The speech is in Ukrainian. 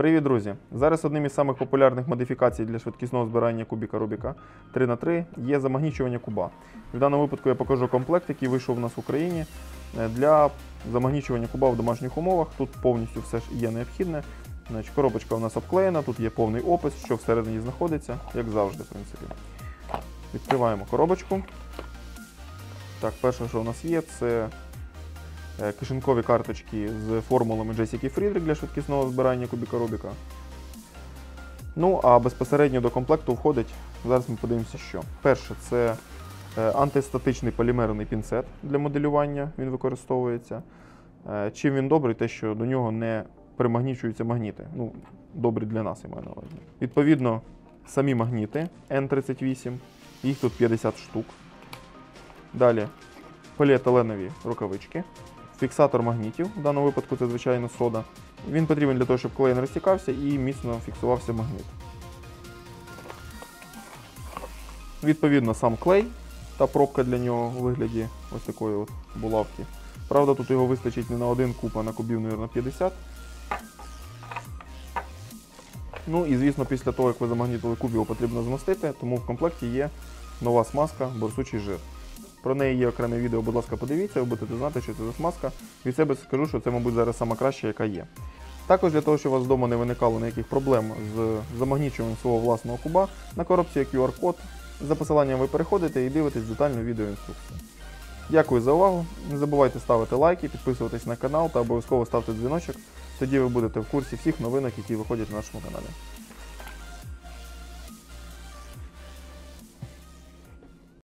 Привіт, друзі! Зараз одним із самих популярних модифікацій для швидкісного збирання кубіка Рубіка 3х3 є замагнічування куба. В даному випадку я покажу комплект, який вийшов у нас в Україні е, для замагнічування куба в домашніх умовах. Тут повністю все ж є необхідне. Значить, коробочка у нас обклеєна, тут є повний опис, що всередині знаходиться, як завжди, в принципі. Відкриваємо коробочку. Так, перше, що у нас є, це кишенькові карточки з формулами Джесіки Фрідрик для швидкісного збирання кубіка Рубіка. Ну, а безпосередньо до комплекту входить, зараз ми подивимося, що. Перше, це е, антистатичний полімерний пінцет для моделювання, він використовується. Е, Чим він добрий, те, що до нього не примагнічуються магніти. Ну, добрі для нас, я маю на увазі. Відповідно, самі магніти N38, їх тут 50 штук. Далі поліетиленові рукавички, фіксатор магнітів, в даному випадку це звичайно сода. Він потрібен для того, щоб клей не розтікався і міцно фіксувався магніт. Відповідно, сам клей та пробка для нього у вигляді ось такої от булавки. Правда, тут його вистачить не на один куб, а на кубів, мабуть, 50. Ну і звісно, після того, як ви замагнітили куб, його потрібно змастити, тому в комплекті є нова смазка борсучий жир. Про неї є окреме відео, будь ласка, подивіться, ви будете знати, що це за смазка. Від себе скажу, що це, мабуть, зараз сама краща, яка є. Також для того, щоб у вас вдома не виникало ніяких проблем з замагнічуванням свого власного куба, на коробці є QR-код. За посиланням ви переходите і дивитесь детальну відеоінструкцію. Дякую за увагу. Не забувайте ставити лайки, підписуватись на канал та обов'язково ставте дзвіночок. Тоді ви будете в курсі всіх новинок, які виходять на нашому каналі.